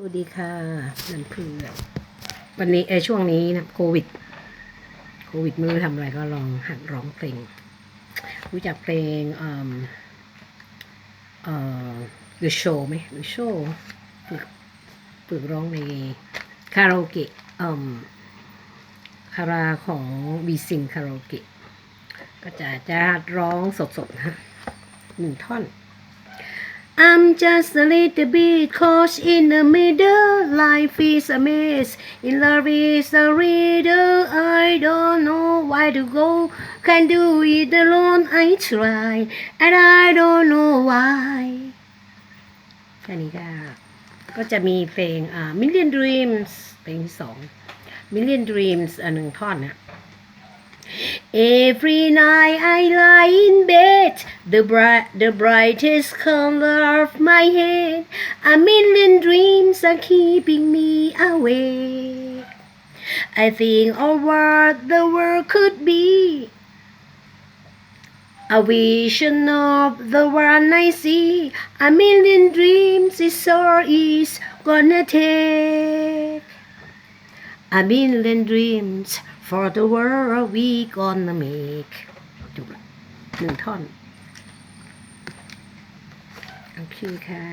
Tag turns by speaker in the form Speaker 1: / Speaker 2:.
Speaker 1: สวัสดีค่ะนั่นเพื่อนวันนี้เออช่วงนี้นะโควิด โควิดไม่รู้ทำอะไรก็ลองหัดร้องเพลง รู้จักเพลงเอ่อเอ่อ The Show ไหม The Show ฝึกฝึกร้องในคาราโอเกะเอ่อคาราของบีซิงคาราโอเกะก็จะจะร้องสดๆนะหนึ่งท่อน I'm just a little bit caught in the middle. Life is a mess. In love is a riddle. I don't know where to go. Can do it alone. I try, and I don't know why. แค่นี้ก็ก็จะมีเพลงอ่า Million Dreams เพลงที่สอง Million Dreams อันหนึ่งท่อนนะ Every night I lie in bed, the bright, the brightest color of my head. A million dreams are keeping me awake. I think of what the world could be. A vision of the one I see. A million dreams is all is gonna take. A million dreams for the world we gonna make จบละหนึ่งท่อน โอเคค่ะ